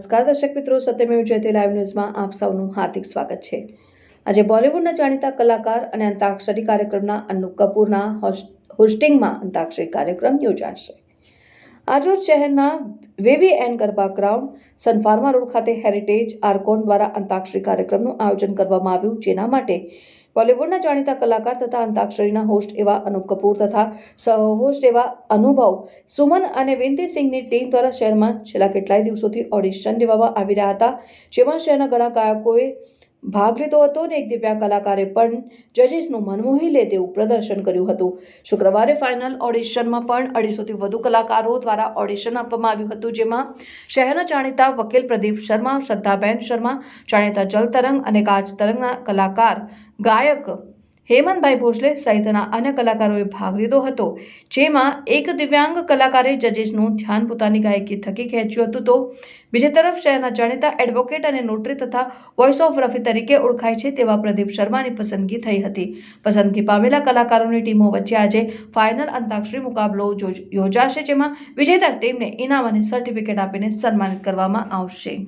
નમસ્કાર દર્શક મિત્રો, સત્યમેવ જયતે લાઈવ ન્યૂઝમાં આપ સૌનું હાર્દિક સ્વાગત છે. આજે બોલિવૂડના જાણીતા કલાકાર અને અંતાક્ષરી કાર્યક્રમના અનુપ કપૂરના હોસ્ટિંગમાં અંતાક્ષરી કાર્યક્રમ યોજાશે. આજરોજ શહેરના VVN garba ground, Sun Pharma road ખાતે હેરિટેજ આર્કોન દ્વારા અંતાક્ષરી કાર્યક્રમનું આયોજન કરવામાં આવ્યું, જેના માટે બોલિવૂડના જાણીતા કલાકાર તથા અંતાક્ષરીના હોસ્ટ એવા અનુપ કપૂર તથા સહ-હોસ્ટ એવા અનુભવ સુમન અને વિનતી સિંહની ટીમ દ્વારા શહેરમાં છેલ્લા કેટલાય દિવસોથી ઓડિશન લેવામાં આવી રહ્યા હતા. જેમાં શહેરના ઘણા ગાયકોએ ભાગ લીધો હતો અને એક દિવ્યાંગ કલાકારે પણ જજીસનું મન મોહી લે તેવું પ્રદર્શન કર્યું હતું. શુક્રવારે ફાઇનલ ઓડિશનમાં પણ અઢીસોથી વધુ કલાકારો દ્વારા ઓડિશન આપવામાં આવ્યું હતું, જેમાં શહેરના જાણીતા વકીલ પ્રદીપ શર્મા, શ્રદ્ધાબેન શર્મા, જાણીતા જલ તરંગ અને કાચ તરંગના કલાકાર ગાયક હેમંતભાઈ ભોસલે સહિતના અન્ય કલાકારોએ ભાગ લીધો હતો, જેમાં એક દિવ્યાંગ કલાકારે જજીસનું ધ્યાન પોતાની ગાયકી થકી ખેંચ્યું હતું તો બીજી તરફ શહેરના જાણીતા એડવોકેટ અને નોટરી તથા વોઇસ ઓફ રફી તરીકે ઓળખાય છે તેવા પ્રદીપ શર્માની પસંદગી થઈ હતી. પસંદગી પામેલા કલાકારોની ટીમો વચ્ચે આજે ફાઇનલ અંતાક્ષરી મુકાબલો યોજાશે, જેમાં વિજેતા ટીમને ઇનામ અને સર્ટિફિકેટ આપીને સન્માનિત કરવામાં આવશે.